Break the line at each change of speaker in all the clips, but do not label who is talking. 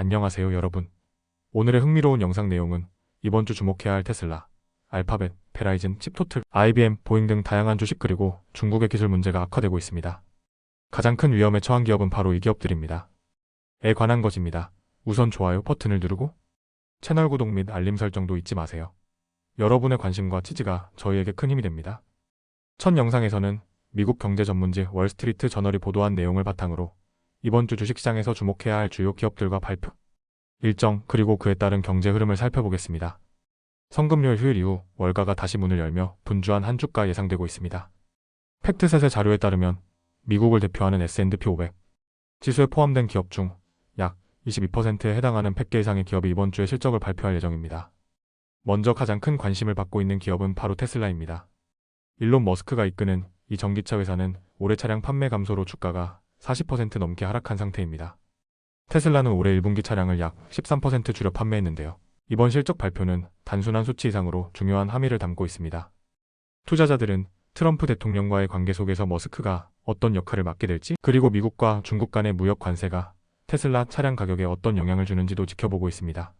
안녕하세요 여러분. 오늘의 흥미로운 영상 내용은 이번 주 주목해야 할 테슬라, 알파벳, 베라이즌, 칩토틀, IBM, 보잉 등 다양한 주식 그리고 중국의 기술 문제가 악화되고 있습니다. 가장 큰 위험에 처한 기업은 바로 이 기업들입니다. 에 관한 것입니다. 우선 좋아요 버튼을 누르고 채널 구독 및 알림 설정도 잊지 마세요. 여러분의 관심과 지지가 저희에게 큰 힘이 됩니다. 첫 영상에서는 미국 경제 전문지 월스트리트 저널이 보도한 내용을 바탕으로 이번 주 주식시장에서 주목해야 할 주요 기업들과 발표, 일정 그리고 그에 따른 경제 흐름을 살펴보겠습니다. 성금요일 휴일 이후 월가가 다시 문을 열며 분주한 한 주가 예상되고 있습니다. 팩트셋의 자료에 따르면 미국을 대표하는 S&P 500 지수에 포함된 기업 중 약 22%에 해당하는 100개 이상의 기업이 이번 주에 실적을 발표할 예정입니다. 먼저 가장 큰 관심을 받고 있는 기업은 바로 테슬라입니다. 일론 머스크가 이끄는 이 전기차 회사는 올해 차량 판매 감소로 주가가 40% 넘게 하락한 상태입니다. 테슬라는 올해 1분기 차량을 약 13% 줄여 판매했는데요. 이번 실적 발표는 단순한 수치 이상으로 중요한 함의를 담고 있습니다. 투자자들은 트럼프 대통령과의 관계 속에서 머스크가 어떤 역할을 맡게 될지, 그리고 미국과 중국 간의 무역 관세가 테슬라 차량 가격에 어떤 영향을 주는지도 지켜보고 있습니다.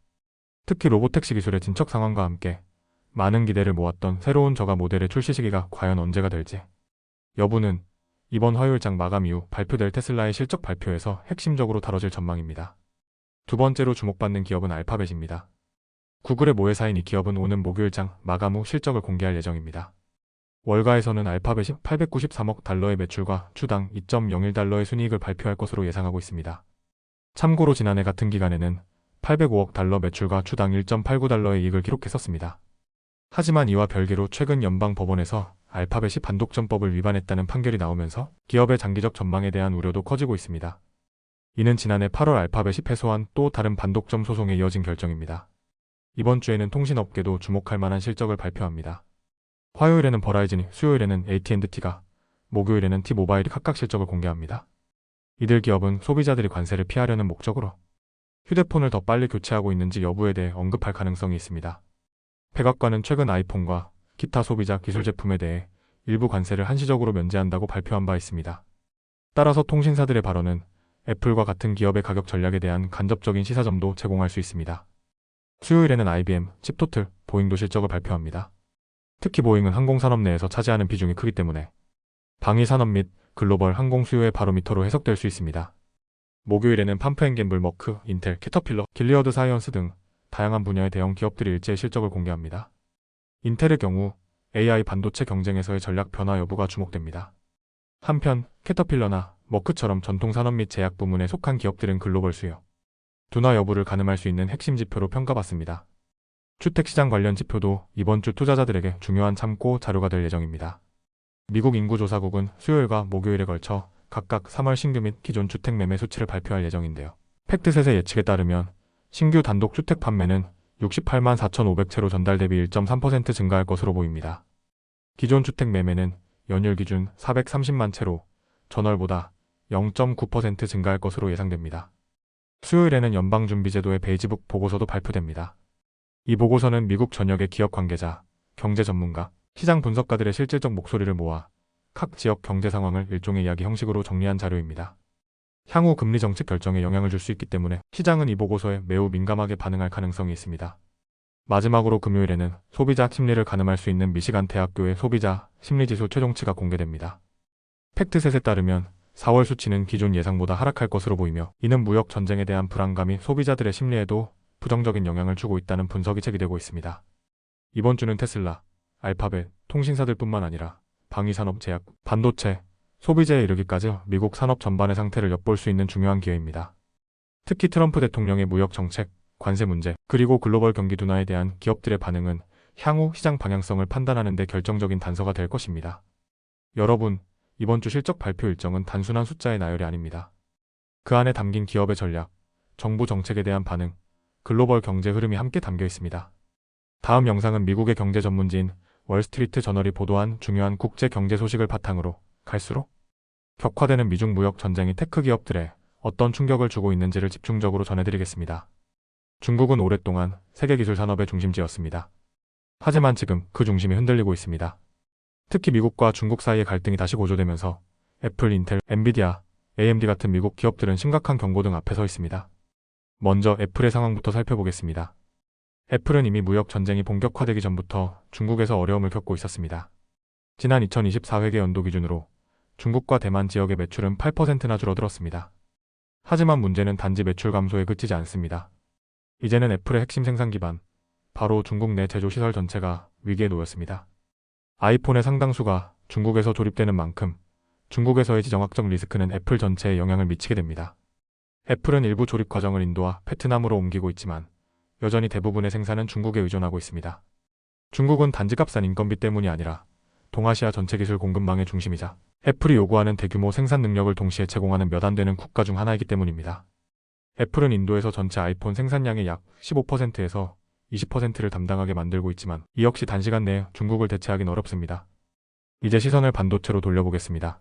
특히 로보택시 기술의 진척 상황과 함께 많은 기대를 모았던 새로운 저가 모델의 출시 시기가 과연 언제가 될지 여부는 이번 화요일 장 마감 이후 발표될 테슬라의 실적 발표에서 핵심적으로 다뤄질 전망입니다. 두 번째로 주목받는 기업은 알파벳입니다. 구글의 모회사인 이 기업은 오는 목요일 장 마감 후 실적을 공개할 예정입니다. 월가에서는 알파벳이 893억 달러의 매출과 주당 2.01달러의 순이익을 발표할 것으로 예상하고 있습니다. 참고로 지난해 같은 기간에는 805억 달러 매출과 주당 1.89달러의 이익을 기록했었습니다. 하지만 이와 별개로 최근 연방 법원에서 알파벳이 반독점법을 위반했다는 판결이 나오면서 기업의 장기적 전망에 대한 우려도 커지고 있습니다. 이는 지난해 8월 알파벳이 패소한 또 다른 반독점 소송에 이어진 결정입니다. 이번 주에는 통신업계도 주목할 만한 실적을 발표합니다. 화요일에는 버라이즌이, 수요일에는 AT&T가, 목요일에는 T모바일이 각각 실적을 공개합니다. 이들 기업은 소비자들이 관세를 피하려는 목적으로 휴대폰을 더 빨리 교체하고 있는지 여부에 대해 언급할 가능성이 있습니다. 백악관은 최근 아이폰과 기타 소비자 기술 제품에 대해 일부 관세를 한시적으로 면제한다고 발표한 바 있습니다. 따라서 통신사들의 발언은 애플과 같은 기업의 가격 전략에 대한 간접적인 시사점도 제공할 수 있습니다. 수요일에는 IBM, 칩토틀, 보잉도 실적을 발표합니다. 특히 보잉은 항공산업 내에서 차지하는 비중이 크기 때문에 방위산업 및 글로벌 항공 수요의 바로미터로 해석될 수 있습니다. 목요일에는 팜프앤갬블 머크, 인텔, 캐터필러, 길리어드 사이언스 등 다양한 분야의 대형 기업들이 일제히 실적을 공개합니다. 인텔의 경우 AI 반도체 경쟁에서의 전략 변화 여부가 주목됩니다. 한편 캐터필러나 머크처럼 전통 산업 및 제약 부문에 속한 기업들은 글로벌 수요, 둔화 여부를 가늠할 수 있는 핵심 지표로 평가받습니다. 주택시장 관련 지표도 이번 주 투자자들에게 중요한 참고 자료가 될 예정입니다. 미국 인구조사국은 수요일과 목요일에 걸쳐 각각 3월 신규 및 기존 주택 매매 수치를 발표할 예정인데요. 팩트셋의 예측에 따르면 신규 단독 주택 판매는 68만 4,500채로 전달 대비 1.3% 증가할 것으로 보입니다. 기존 주택 매매는 연일 기준 430만 채로 전월보다 0.9% 증가할 것으로 예상됩니다. 수요일에는 연방준비제도의 베이지북 보고서도 발표됩니다. 이 보고서는 미국 전역의 기업 관계자, 경제 전문가, 시장 분석가들의 실질적 목소리를 모아 각 지역 경제 상황을 일종의 이야기 형식으로 정리한 자료입니다. 향후 금리 정책 결정에 영향을 줄 수 있기 때문에 시장은 이 보고서에 매우 민감하게 반응할 가능성이 있습니다. 마지막으로 금요일에는 소비자 심리를 가늠할 수 있는 미시간 대학교의 소비자 심리지수 최종치가 공개됩니다. 팩트셋에 따르면 4월 수치는 기존 예상보다 하락할 것으로 보이며 이는 무역 전쟁에 대한 불안감이 소비자들의 심리에도 부정적인 영향을 주고 있다는 분석이 제기되고 있습니다. 이번 주는 테슬라, 알파벳, 통신사들뿐만 아니라 방위산업 제약, 반도체, 소비재에 이르기까지 미국 산업 전반의 상태를 엿볼 수 있는 중요한 기회입니다. 특히 트럼프 대통령의 무역 정책, 관세 문제, 그리고 글로벌 경기 둔화에 대한 기업들의 반응은 향후 시장 방향성을 판단하는 데 결정적인 단서가 될 것입니다. 여러분, 이번 주 실적 발표 일정은 단순한 숫자의 나열이 아닙니다. 그 안에 담긴 기업의 전략, 정부 정책에 대한 반응, 글로벌 경제 흐름이 함께 담겨 있습니다. 다음 영상은 미국의 경제 전문지인 월스트리트 저널이 보도한 중요한 국제 경제 소식을 바탕으로 갈수록 격화되는 미중 무역 전쟁이 테크 기업들에 어떤 충격을 주고 있는지를 집중적으로 전해드리겠습니다. 중국은 오랫동안 세계 기술 산업의 중심지였습니다. 하지만 지금 그 중심이 흔들리고 있습니다. 특히 미국과 중국 사이의 갈등이 다시 고조되면서 애플, 인텔, 엔비디아, AMD 같은 미국 기업들은 심각한 경고등 앞에 서 있습니다. 먼저 애플의 상황부터 살펴보겠습니다. 애플은 이미 무역 전쟁이 본격화되기 전부터 중국에서 어려움을 겪고 있었습니다. 지난 2024회계 연도 기준으로 중국과 대만 지역의 매출은 8%나 줄어들었습니다. 하지만 문제는 단지 매출 감소에 그치지 않습니다. 이제는 애플의 핵심 생산 기반, 바로 중국 내 제조 시설 전체가 위기에 놓였습니다. 아이폰의 상당수가 중국에서 조립되는 만큼 중국에서의 지정학적 리스크는 애플 전체에 영향을 미치게 됩니다. 애플은 일부 조립 과정을 인도와 베트남으로 옮기고 있지만 여전히 대부분의 생산은 중국에 의존하고 있습니다. 중국은 단지 값싼 인건비 때문이 아니라 동아시아 전체 기술 공급망의 중심이자 애플이 요구하는 대규모 생산 능력을 동시에 제공하는 몇 안 되는 국가 중 하나이기 때문입니다. 애플은 인도에서 전체 아이폰 생산량의 약 15%에서 20%를 담당하게 만들고 있지만 이 역시 단시간 내에 중국을 대체하긴 어렵습니다. 이제 시선을 반도체로 돌려보겠습니다.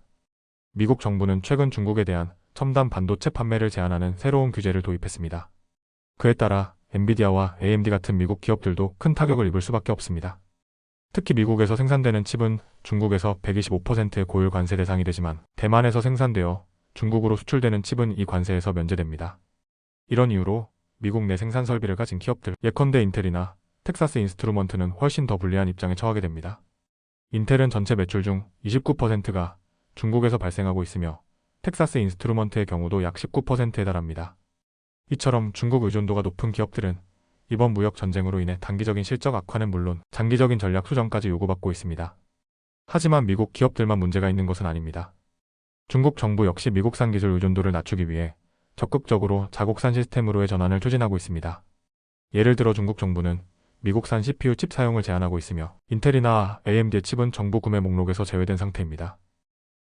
미국 정부는 최근 중국에 대한 첨단 반도체 판매를 제한하는 새로운 규제를 도입했습니다. 그에 따라 엔비디아와 AMD 같은 미국 기업들도 큰 타격을 입을 수밖에 없습니다. 특히 미국에서 생산되는 칩은 중국에서 125%의 고율 관세 대상이 되지만 대만에서 생산되어 중국으로 수출되는 칩은 이 관세에서 면제됩니다. 이런 이유로 미국 내 생산 설비를 가진 기업들, 예컨대 인텔이나 텍사스 인스트루먼트는 훨씬 더 불리한 입장에 처하게 됩니다. 인텔은 전체 매출 중 29%가 중국에서 발생하고 있으며 텍사스 인스트루먼트의 경우도 약 19%에 달합니다. 이처럼 중국 의존도가 높은 기업들은 이번 무역 전쟁으로 인해 단기적인 실적 악화는 물론 장기적인 전략 수정까지 요구받고 있습니다. 하지만 미국 기업들만 문제가 있는 것은 아닙니다. 중국 정부 역시 미국산 기술 의존도를 낮추기 위해 적극적으로 자국산 시스템으로의 전환을 추진하고 있습니다. 예를 들어 중국 정부는 미국산 CPU 칩 사용을 제한하고 있으며 인텔이나 AMD의 칩은 정부 구매 목록에서 제외된 상태입니다.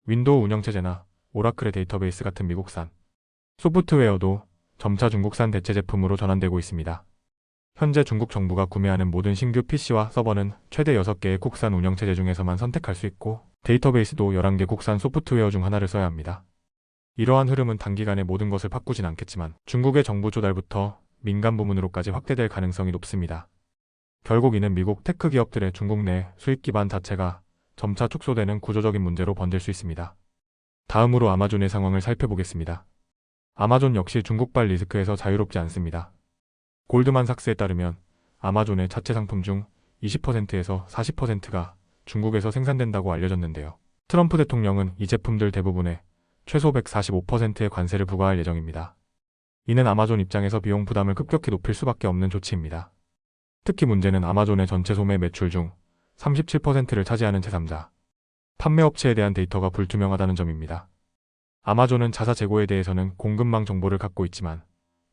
윈도우 운영체제나 오라클의 데이터베이스 같은 미국산 소프트웨어도 점차 중국산 대체 제품으로 전환되고 있습니다. 현재 중국 정부가 구매하는 모든 신규 PC와 서버는 최대 6개의 국산 운영체제 중에서만 선택할 수 있고 데이터베이스도 11개 국산 소프트웨어 중 하나를 써야 합니다. 이러한 흐름은 단기간에 모든 것을 바꾸진 않겠지만 중국의 정부 조달부터 민간 부문으로까지 확대될 가능성이 높습니다. 결국 이는 미국 테크 기업들의 중국 내 수입 기반 자체가 점차 축소되는 구조적인 문제로 번질 수 있습니다. 다음으로 아마존의 상황을 살펴보겠습니다. 아마존 역시 중국발 리스크에서 자유롭지 않습니다. 골드만삭스에 따르면 아마존의 자체 상품 중 20%에서 40%가 중국에서 생산된다고 알려졌는데요. 트럼프 대통령은 이 제품들 대부분에 최소 145%의 관세를 부과할 예정입니다. 이는 아마존 입장에서 비용 부담을 급격히 높일 수밖에 없는 조치입니다. 특히 문제는 아마존의 전체 소매 매출 중 37%를 차지하는 제3자, 판매업체에 대한 데이터가 불투명하다는 점입니다. 아마존은 자사 재고에 대해서는 공급망 정보를 갖고 있지만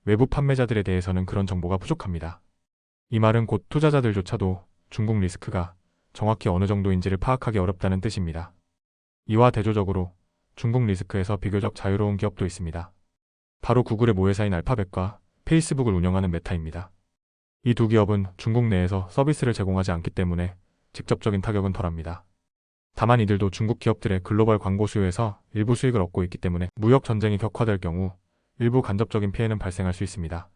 외부 판매자들에 대해서는 그런 정보가 부족합니다. 이 말은 곧 투자자들조차도 중국 리스크가 정확히 어느 정도인지를 파악하기 어렵다는 뜻입니다. 이와 대조적으로 중국 리스크에서 비교적 자유로운 기업도 있습니다. 바로 구글의 모회사인 알파벳과 페이스북을 운영하는 메타입니다. 이 두 기업은 중국 내에서 서비스를 제공하지 않기 때문에 직접적인 타격은 덜합니다. 다만 이들도 중국 기업들의 글로벌 광고 수요에서 일부 수익을 얻고 있기 때문에 무역 전쟁이 격화될 경우 일부 간접적인 피해는 발생할 수 있습니다.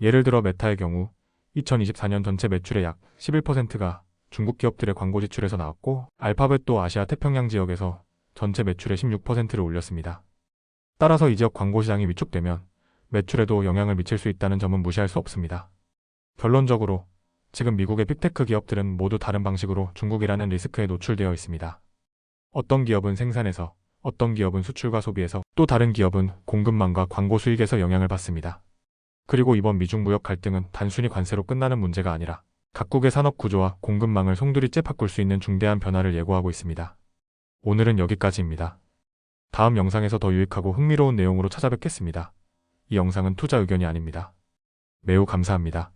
예를 들어 메타의 경우 2024년 전체 매출의 약 11%가 중국 기업들의 광고 지출에서 나왔고 알파벳도 아시아 태평양 지역에서 전체 매출의 16%를 올렸습니다. 따라서 이 지역 광고 시장이 위축되면 매출에도 영향을 미칠 수 있다는 점은 무시할 수 없습니다. 결론적으로 지금 미국의 빅테크 기업들은 모두 다른 방식으로 중국이라는 리스크에 노출되어 있습니다. 어떤 기업은 생산에서, 어떤 기업은 수출과 소비에서, 또 다른 기업은 공급망과 광고 수익에서 영향을 받습니다. 그리고 이번 미중 무역 갈등은 단순히 관세로 끝나는 문제가 아니라 각국의 산업 구조와 공급망을 송두리째 바꿀 수 있는 중대한 변화를 예고하고 있습니다. 오늘은 여기까지입니다. 다음 영상에서 더 유익하고 흥미로운 내용으로 찾아뵙겠습니다. 이 영상은 투자 의견이 아닙니다. 매우 감사합니다.